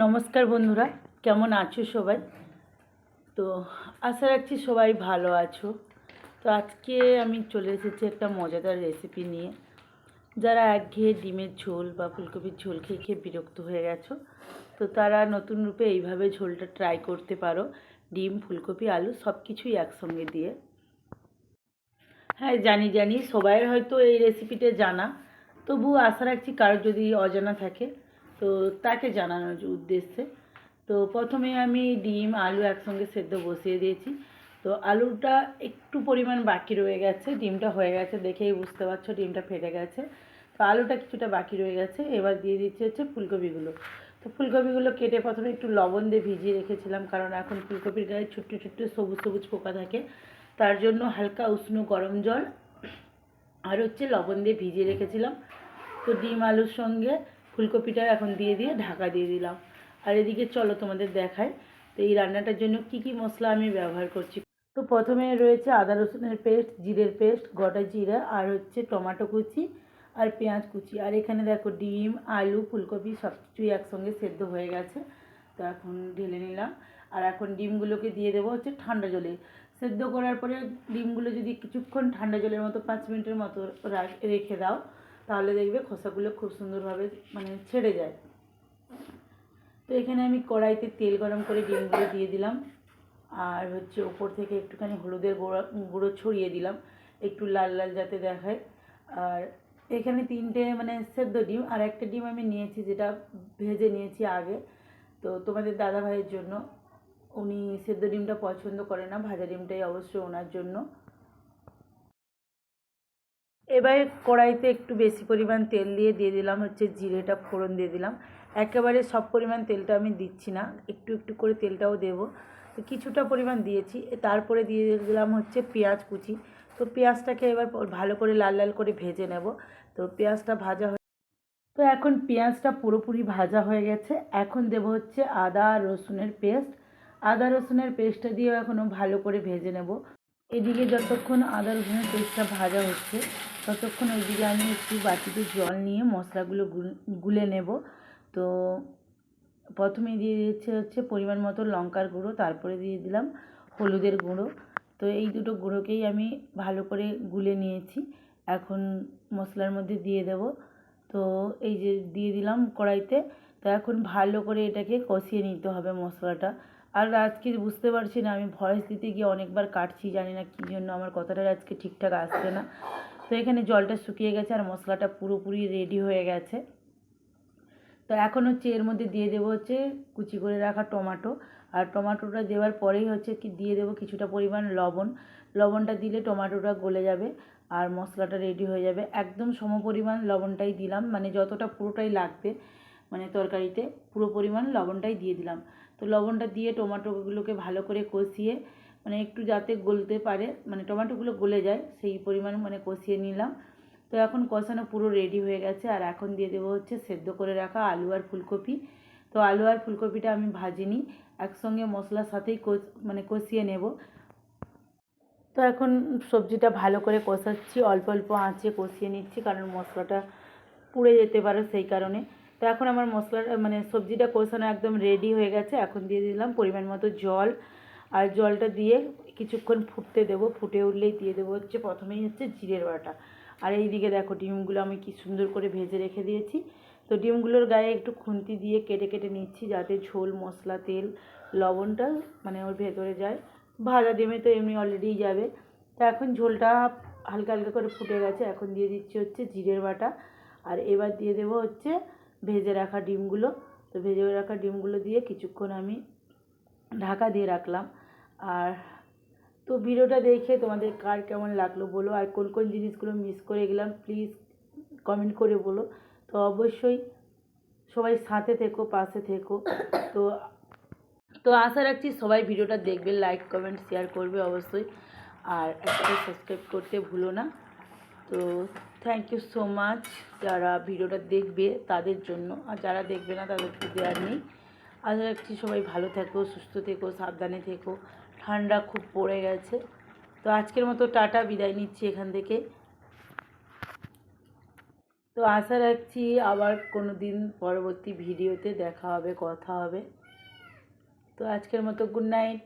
নমস্কার বন্ধুরা, কেমন আছো সবাই? তো আশা রাখছি সবাই ভালো আছো। তো আজকে আমি চলে এসেছি একটা মজাদার রেসিপি নিয়ে। যারা একঘেয়ে ডিমের ঝোল বা ফুলকপির ঝোল খেয়ে খেয়ে বিরক্ত হয়ে গেছো, তো তারা নতুন রূপে এইভাবে ঝোলটা ট্রাই করতে পারো। ডিম, ফুলকপি, আলু সব কিছুই একসঙ্গে দিয়ে। হ্যাঁ জানি জানি, সবাইয়ের হয়তো এই রেসিপিটা জানা। তবু আশা রাখছি কারোর যদি অজানা থাকে তো তাকে জানানোর উদ্দেশ্যে। তো প্রথমে আমি ডিম, আলু একসঙ্গে সেদ্ধ বসিয়ে দিয়েছি। তো আলুটা একটু পরিমাণ বাকি রয়ে গেছে, ডিমটা হয়ে গেছে দেখেই বুঝতে পারছ ডিমটা ফেটে গেছে। তো আলুটা কিছুটা বাকি রয়ে গেছে, এবার দিয়ে দিচ্ছি হচ্ছে ফুলকপিগুলো। তো ফুলকপিগুলো কেটে প্রথমে একটু লবণ দিয়ে ভিজিয়ে রেখেছিলাম, কারণ এখন ফুলকপির গায়ে ছোট্ট ছোট্ট সবুজ সবুজ পোকা থাকে। তার জন্য হালকা উষ্ণ গরম জল আর হচ্ছে লবণ দিয়ে ভিজিয়ে রেখেছিলাম। তো ডিম, আলুর সঙ্গে ফুলকপিটা এখন দিয়ে দিয়ে ঢাকা দিয়ে দিলাম। আর এদিকে চলো তোমাদের দেখায় তো এই রান্নাটার জন্য কি কি মশলা আমি ব্যবহার করছি। তো প্রথমে রয়েছে আদা রসুনের পেস্ট, জিরের পেস্ট, গোটা জিরা আর হচ্ছে টমেটো কুচি আর পেঁয়াজ কুচি। আর এখানে দেখো ডিম, আলু, ফুলকপি সব কিছুই একসঙ্গে সেদ্ধ হয়ে গেছে। তো এখন ঢেলে নিলাম। আর এখন ডিমগুলোকে দিয়ে দেবো হচ্ছে ঠান্ডা জলে। সেদ্ধ করার পরে ডিমগুলো যদি কিছুক্ষণ ঠান্ডা জলের মতো পাঁচ মিনিটের মতো রাখ- রেখে দাও তাহলে দেখবে খোসাগুলো খুব সুন্দরভাবে মানে ছেড়ে যায়। তো এখানে আমি কড়াইতে তেল গরম করে ডিমগুলো দিয়ে দিলাম। আর হচ্ছে ওপর থেকে একটুখানি হলুদের গুঁড়ো গুঁড়ো ছড়িয়ে দিলাম, একটু লাল লাল যাতে দেখায়। আর এখানে তিনটে মানে সেদ্ধ ডিম, আর একটা ডিম আমি নিয়েছি যেটা ভেজে নিয়েছি আগে। তো তোমাদের দাদা ভাইয়ের জন্য, উনি সেদ্ধ ডিমটা পছন্দ করে না, ভাজা ডিমটাই অবশ্যই ওনার জন্য। এবার কড়াইতে একটু বেশি পরিমাণ তেল দিয়ে দিয়ে দিলাম, হচ্ছে জিরেটা ফোড়ন দিয়ে দিলাম। একেবারে সব পরিমাণ তেলটা আমি দিচ্ছি না, একটু একটু করে তেলটাও দেব। তো কিছুটা পরিমাণ দিয়েছি, তারপরে দিয়ে দিলাম হচ্ছে পেঁয়াজ কুচি। তো পেঁয়াজটাকে এবার ভালো করে লাল লাল করে ভেজে নেব। তো পেঁয়াজটা ভাজা হয়ে তো এখন পেঁয়াজটা পুরোপুরি ভাজা হয়ে গেছে। এখন দেব হচ্ছে আদা রসুনের পেস্ট। আদা রসুনের পেস্টটা দিয়েও এখনও ভালো করে ভেজে নেব। এদিকে যতক্ষণ আদা রসুনের পেস্টটা ভাজা হচ্ছে ততক্ষণ ওইদিকে আমি একটু বাটিতে জল নিয়ে মশলাগুলো গুলে নেব। তো প্রথমে দিয়ে দিচ্ছে হচ্ছে পরিমাণ মতো লঙ্কার গুঁড়ো, তারপরে দিয়ে দিলাম হলুদের গুঁড়ো। তো এই দুটো গুঁড়োকেই আমি ভালো করে গুলে নিয়েছি। এখন মশলার মধ্যে দিয়ে দেব। তো এই যে দিয়ে দিলাম কড়াইতে, তো এখন ভালো করে এটাকে কষিয়ে নিতে হবে মশলাটা। আর আজকে বুঝতে পারছি না, আমি ভয়েস দিতে গিয়ে অনেকবার কাটছি, জানি না কী জন্য, আমার কথাটা আজকে ঠিকঠাক আসছে না। তো এখানে জলটা শুকিয়ে গেছে আর মশলাটা পুরোপুরি রেডি হয়ে গেছে। তো এখন হচ্ছে এর মধ্যে দিয়ে দেবো হচ্ছে কুচি করে রাখা টমাটো। আর টমাটোটা দেওয়ার পরেই হচ্ছে কি দিয়ে দেবো কিছুটা পরিমাণ লবণ। লবণটা দিলে টমাটোটা গলে যাবে আর মশলাটা রেডি হয়ে যাবে। একদম সম পরিমাণ লবণটাই দিলাম মানে যতটা পুরোটাই লাগবে মানে তরকারিতে, পুরো পরিমাণ লবণটাই দিয়ে দিলাম। তো লবণটা দিয়ে টমাটোগুলোকে ভালো করে কষিয়ে মানে একটু যাতে গলতে পারে মানে টমেটোগুলো গলে যায়, সেই পরিমাণ মানে কষিয়ে নিলাম। তো এখন কষানো পুরো রেডি হয়ে গেছে, আর এখন দিয়ে দেবো হচ্ছে সেদ্ধ করে রাখা আলু আর ফুলকপি। তো আলু আর ফুলকপিটা আমি ভাজিনি, একসঙ্গে মশলার সাথেই মানে কষিয়ে নেব। তো এখন সবজিটা ভালো করে কষাচ্ছি, অল্প অল্প আঁচে কষিয়ে নিচ্ছি, কারণ মশলাটা পুড়ে যেতে পারে সেই কারণে। তো এখন আমার মশলাটা মানে সবজিটা কষানো একদম রেডি হয়ে গেছে, এখন দিয়ে দিলাম পরিমাণ মতো জল আর জলটা দিয়ে কিছুক্ষণ ফুটতে দেবো, ফুটে উঠলেই দিয়ে দেবো হচ্ছে প্রথমেই হচ্ছে জিরের বাটা। আর এইদিকে দেখো ডিমগুলো আমি কি সুন্দর করে ভেজে রেখে দিয়েছি। তো ডিমগুলোর গায়ে একটু খুন্তি দিয়ে কেটে কেটে নিচ্ছি যাতে ঝোল, মশলা, তেল, লবণটা মানে ওর ভেতরে যায়। ভাজা ডিমে তো এমনি অলরেডি যাবে। তো এখন ঝোলটা হালকা হালকা করে ফুটে গেছে, এখন দিয়ে দিচ্ছি হচ্ছে জিরের বাটা। আর এবার দিয়ে দেবো হচ্ছে ভেজে রাখা ডিমগুলো। তো ভেজে রাখা ডিমগুলো দিয়ে কিছুক্ষণ আমি ঢাকা দিয়ে রাখলাম। আর তো ভিডিওটা দেখে তোমাদের কার কেমন লাগল বলো? আর কোন কোন জিনিসগুলো মিস করে গেলাম প্লিজ কমেন্ট করে বলো। তো অবশ্যই সবাই সাথে থেকো, পাশে থেকো। তো তো আশা রাখছি সবাই ভিডিওটা দেখবে লাইক কমেন্ট শেয়ার করবে অবশ্যই। আর একটা সাবস্ক্রাইব করতে ভুলো না। তো থ্যাংক ইউ সো মাচ যারা ভিডিওটা দেখবে তাদের জন্য। আর যারা দেখবে না তাদের তাদেরকে দেওয়ার নেই। আশা রাখছি, সবাই ভালো থেকো, সুস্থ থেকো, সাবধানে থেকো। ঠান্ডা খুব পড়ে গেছে। তো আজকের মতো টাটা, বিদায় নিচ্ছি এখান থেকে। তো আশা রাখছি আবার কোনো দিন পরবর্তী ভিডিওতে দেখা হবে, কথা হবে। তো আজকের মতো গুড নাইট।